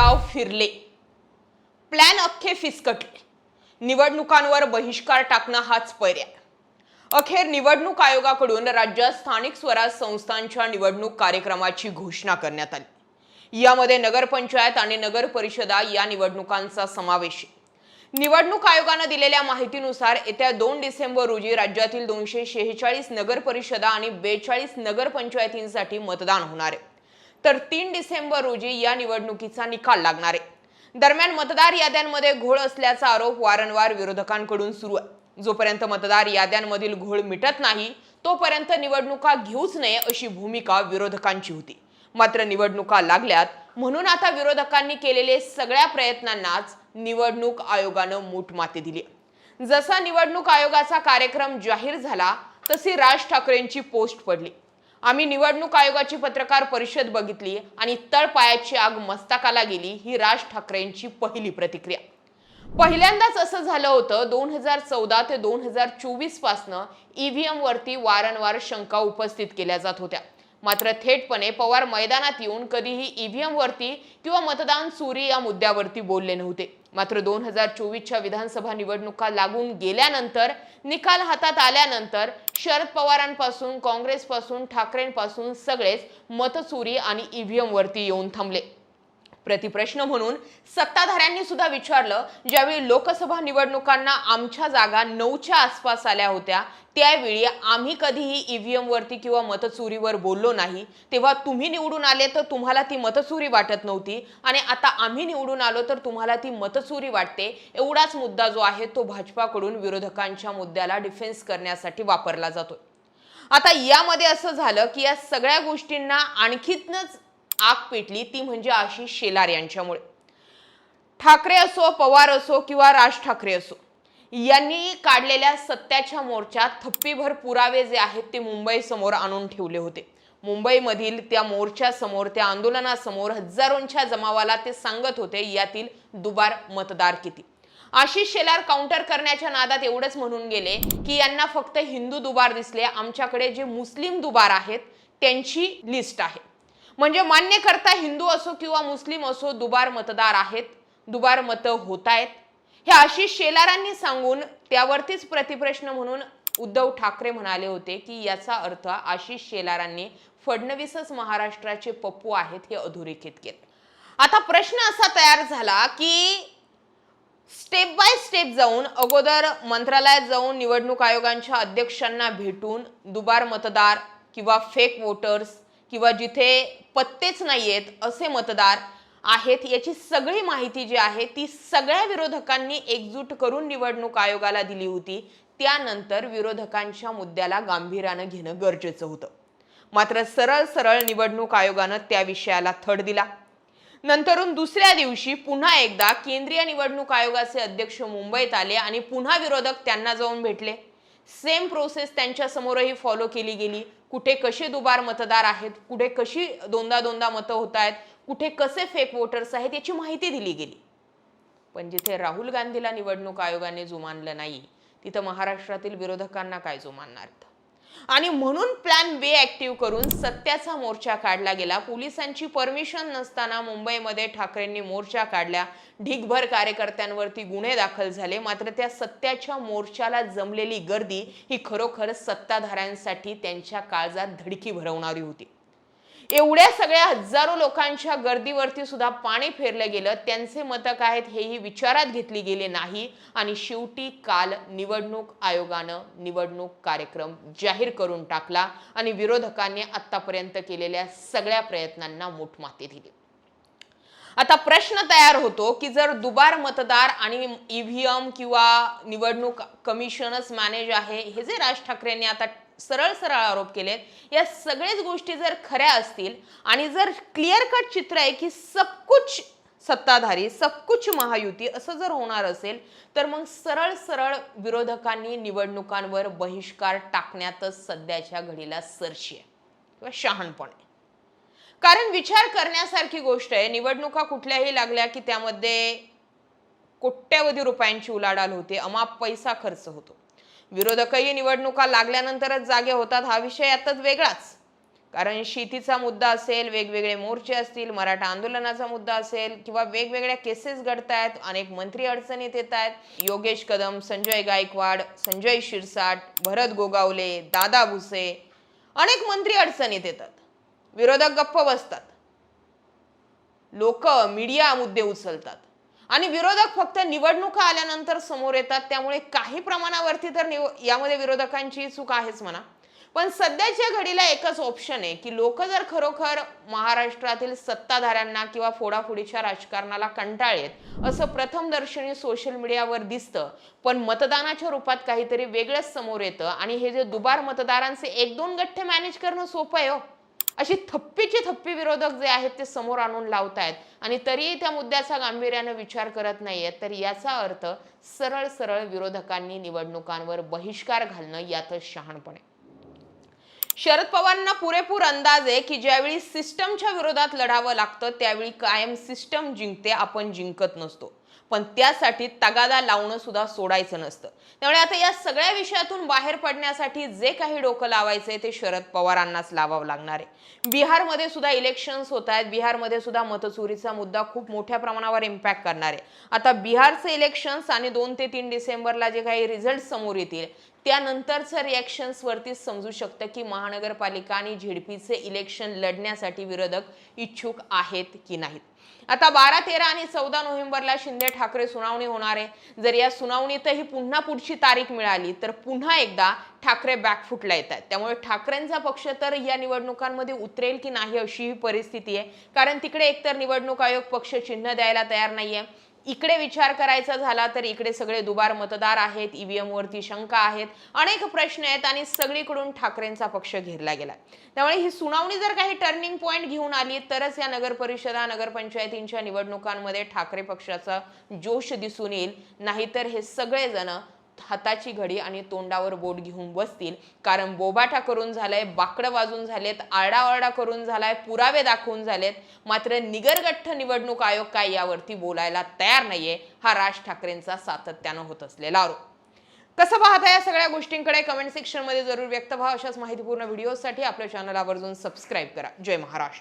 गाव फिरले. प्लॅन अख्खे फिसकटले. निवडणुकांवर बहिष्कार टाकणं हाच पर्याय. अखेर निवडणूक आयोगाकडून राज्यात स्थानिक स्वराज संस्थांच्या निवडणूक कार्यक्रमाची घोषणा करण्यात आली. यामध्ये नगरपंचायत आणि नगर परिषदा या निवडणुकांचा समावेश आहे. निवडणूक आयोगानं दिलेल्या माहितीनुसार येत्या दोन डिसेंबर रोजी राज्यातील दोनशे शेहेचाळीस नगर परिषदा आणि बेचाळीस नगरपंचायतींसाठी मतदान होणार आहे. तर तीन डिसेंबर रोजी या निवडणुकीचा निकाल लागणार आहे. दरम्यान मतदार याद्यांमध्ये घोळ असल्याचा आरोप वारंवार विरोधकांकडून सुरू आहे. जोपर्यंत मतदार याद्यांमधील घोळ मिटत नाही तोपर्यंत निवडणुका घेऊच नये अशी भूमिका विरोधकांची होती. मात्र निवडणुका लागल्यात म्हणून आता विरोधकांनी केलेले सगळ्या प्रयत्नांनाच निवडणूक आयोगानं मूठ माती दिली. जसा निवडणूक आयोगाचा कार्यक्रम जाहीर झाला तशी राज ठाकरेंची पोस्ट पडली. आम्ही निवडणूक आयोगाची पत्रकार परिषद बघितली आणि तळपायाची आग मस्तकाला गेली ही राज ठाकरेंची पहिली प्रतिक्रिया. पहिल्यांदाच असं झालं होतं दोन हजार चौदा ते दोन हजार चोवीस पासनं ईव्हीएम वरती वारंवार शंका उपस्थित केल्या जात होत्या. मात्र थेटपणे पवार मैदानात येऊन कधीही ईव्हीएम वरती किंवा मतदान चोरी या मुद्द्यावरती बोलले नव्हते. मात्र दोन हजार चोवीसच्या विधानसभा निवडणुका लागून गेल्यानंतर निकाल हातात आल्यानंतर शरद पवारांपासून काँग्रेसपासून ठाकरेंपासून सगळेच मतचोरी आणि ईव्हीएम वरती येऊन थांबले. प्रतिप्रश्न म्हणून सत्ताधाऱ्यांनी सुद्धा विचारलं ज्यावेळी लोकसभा निवडणुकांना आमच्या जागा नऊच्या आसपास आल्या होत्या त्यावेळी आम्ही कधीही ईव्हीएम वरती किंवा मतचोरीवर बोललो नाही. तेव्हा तुम्ही निवडून आले तर तुम्हाला ती मतचोरी वाटत नव्हती आणि आता आम्ही निवडून आलो तर तुम्हाला ती मतचोरी वाटते एवढाच मुद्दा जो आहे तो भाजपाकडून विरोधकांच्या मुद्द्याला डिफेन्स करण्यासाठी वापरला जातो आता यामध्ये असं झालं की या सगळ्या गोष्टींना आणखीनच आग पेटली ती म्हणजे आशिष शेलार यांच्यामुळे. ठाकरे असो पवार असो किंवा राज ठाकरे असो यांनी काढलेल्या सत्याच्या मोर्चात थप्पीभर पुरावे जे आहेत ते मुंबईसमोर आणून ठेवले होते. मुंबईमधील त्या मोर्चासमोर त्या आंदोलनासमोर हजारोंच्या जमावाला ते सांगत होते यातील दुबार मतदार किती. आशिष शेलार काउंटर करण्याच्या नादात एवढंच म्हणून गेले की यांना फक्त हिंदू दुबार दिसले. आमच्याकडे जे मुस्लिम दुबार आहेत त्यांची लिस्ट आहे. म्हणजे मान्य करता हिंदू असो किंवा मुस्लिम असो दुबार मतदार आहेत दुबार मतं होत आहेत हे आशिष शेलारांनी सांगून त्यावरतीच प्रतिप्रश्न म्हणून उद्धव ठाकरे म्हणाले होते की याचा अर्थ आशिष शेलारांनी फडणवीसच महाराष्ट्राचे पप्पू आहेत हे अधोरेखित केले. आता प्रश्न असा तयार झाला की स्टेप बाय स्टेप जाऊन अगोदर मंत्रालयात जाऊन निवडणूक आयोगांच्या अध्यक्षांना भेटून दुबार मतदार किंवा फेक वोटर्स किंवा जिथे पत्तेच नाही आहेत असे मतदार आहेत याची सगळी माहिती जी आहे ती सगळ्या विरोधकांनी एकजूट करून निवडणूक आयोगाला दिली होती. त्यानंतर विरोधकांच्या मुद्द्याला गांभीर्यानं घेणं गरजेचं होतं. मात्र सरळ सरळ निवडणूक आयोगानं त्या विषयाला थड दिला. नंतरून दुसऱ्या दिवशी पुन्हा एकदा केंद्रीय निवडणूक आयोगाचे अध्यक्ष मुंबईत आले आणि पुन्हा विरोधक त्यांना जाऊन भेटले. सेम प्रोसेस त्यांच्या समोरही फॉलो केली गेली. कुठे कसे दुबार मतदार आहेत कुठे कशी दोनदा दोनदा मतं होत आहेत कुठे कसे फेक वोटर्स आहेत याची माहिती दिली गेली. पण जिथे राहुल गांधीला निवडणूक आयोगाने जुमानलं नाही तिथं महाराष्ट्रातील विरोधकांना काय जुमानणार? आणि म्हणून प्लॅन बे ऍक्टिव्ह करून सत्याचा मोर्चा काढला गेला. पोलिसांची परमिशन नसताना मुंबईमध्ये ठाकरेंनी मोर्चा काढल्या ढीगभर कार्यकर्त्यांवरती गुन्हे दाखल झाले. मात्र त्या सत्याच्या मोर्चाला जमलेली गर्दी ही खरोखर सत्ताधाऱ्यांसाठी त्यांच्या काळजात धडकी भरवणारी होती. एवढ्या सगळ्या हजारो लोकांच्या गर्दीवरती सुद्धा पाणी फेरलं गेलं. त्यांचे मतं काय आहेत हेही विचारात घेतली गेले नाही. आणि शेवटी काल निवडणूक आयोगानं निवडणूक कार्यक्रम जाहीर करून टाकला आणि विरोधकांनी आतापर्यंत केलेल्या सगळ्या प्रयत्नांना मूठमाती दिली. आता प्रश्न तयार होतो की जर दुबार मतदार आणि ईव्हीएम किंवा निवडणूक कमिशनच मॅनेज आहे हे जे राज ठाकरेंनी आता सरळ सरळ आरोप केलेत. या सगळ्याच गोष्टी जर खऱ्या असतील आणि जर क्लिअर कट चित्र आहे की सबकुच सत्ताधारी सबकुच महायुती असं जर होणार असेल तर मग सरळ सरळ विरोधकांनी निवडणुकांवर बहिष्कार टाकण्यातच सध्याच्या घडीला सरशी आहे किंवा शहाणपण आहे. कारण विचार करण्यासारखी गोष्ट आहे. निवडणुका कुठल्याही लागल्या की त्यामध्ये कोट्यवधी रुपयांची उलाढाल होते. अमाप पैसा खर्च होतो. विरोधकही निवडणुका लागल्यानंतरच जागे होतात. हा विषय आताच वेगळाच. कारण शेतीचा मुद्दा असेल वेगवेगळे मोर्चे असतील मराठा आंदोलनाचा मुद्दा असेल किंवा वेगवेगळ्या केसेस घडत आहेत अनेक मंत्री अडचणीत येत आहेत योगेश कदम संजय गायकवाड संजय शिरसाट भरत गोगावले दादा भुसे अनेक मंत्री अडचणीत येतात. विरोधक गप्प बसतात. लोक मीडिया मुद्दे उचलतात. आणि विरोधक फक्त निवडणुका आल्यानंतर समोर येतात त्यामुळे काही प्रमाणावरती तर निव यामध्ये विरोधकांची चूक आहेच म्हणा. पण सध्याच्या घडीला एकच ऑप्शन आहे की लोक जर खरोखर महाराष्ट्रातील सत्ताधाऱ्यांना किंवा फोडाफोडीच्या राजकारणाला कंटाळेत असं प्रथमदर्शनी सोशल मीडियावर दिसतं पण मतदानाच्या रूपात काहीतरी वेगळंच समोर येतं. आणि हे जे दुबार मतदारांचे एक दोन गठ्ठे मॅनेज करणं सोपं आहे हो. अशी थप्पीची थप्पी विरोधक जे आहेत ते समोर आणून लावतायत. आणि तरीही त्या मुद्द्याचा गांभीर्यानं विचार करत नाहीयेत. तर याचा अर्थ सरळ सरळ विरोधकांनी निवडणुकांवर बहिष्कार घालणं यातच शहाणपणे. शरद पवारांना पुरेपूर अंदाज आहे की ज्यावेळी सिस्टमच्या विरोधात लढावं लागतं त्यावेळी कायम सिस्टम जिंकते आपण जिंकत नसतो. पण त्यासाठी तगादा लावणं सुद्धा सोडायचं नसतं. त्यामुळे आता या सगळ्या विषयातून बाहेर पडण्यासाठी जे काही डोकं लावायचंय ते शरद पवारांनाच लावावं लागणार आहे. बिहारमध्ये सुद्धा इलेक्शन्स होत आहेत. बिहारमध्ये सुद्धा मतचोरीचा मुद्दा खूप मोठ्या प्रमाणावर इम्पॅक्ट करणार आहे. आता बिहारचे इलेक्शन्स आणि दोन ते तीन डिसेंबरला जे काही रिझल्ट समोर येतील त्यानंतरचं रिॲक्शन्स वरती समजू शकतं की महानगरपालिका आणि झेडपीचे इलेक्शन लढण्यासाठी विरोधक इच्छुक आहेत की नाहीत. आता बारा तेरा आणि चौदा नोव्हेंबरला शिंदे ठाकरे सुनावणी होणार आहे. जर या सुनावणीतही पुन्हा पुढची तारीख मिळाली तर पुन्हा एकदा ठाकरे बॅकफुटला येत आहेत त्यामुळे ठाकरेंचा पक्ष तर या निवडणुकांमध्ये उतरेल की नाही अशी ही परिस्थिती आहे. कारण तिकडे एकतर निवडणूक आयोग पक्ष चिन्ह द्यायला तयार नाहीये. इकडे विचार करायचा झाला तर इकडे सगळे दुबार मतदार आहेत ईव्हीएम वरती शंका आहेत अनेक प्रश्न आहेत आणि सगळीकडून ठाकरेंचा पक्ष घेरला गेला त्यामुळे ही सुनावणी जर काही टर्निंग पॉईंट घेऊन आली तरच या नगर परिषदा नगरपंचायतींच्या निवडणुकांमध्ये ठाकरे पक्षाचा जोश दिसून येईल. नाहीतर हे सगळेजण हाताची घडी आणि तोंडावर बोट घेऊन बसतील. कारण बोबाटा करून झालाय बाकडं वाजून झालेत आरडाओरडा करून झालाय पुरावे दाखवून झालेत. मात्र निगरगठ्ठ निवडणूक आयोग काय यावरती बोलायला तयार नाहीये हा राज ठाकरेंचा सातत्यानं होत असलेला आरोप. कसं पाहता या सगळ्या गोष्टींकडे कमेंट सेक्शनमध्ये जरूर व्यक्त व्हा. अशाच माहितीपूर्ण व्हिडिओसाठी आपल्या चॅनल आवर्जून सबस्क्राईब करा. जय महाराष्ट्र.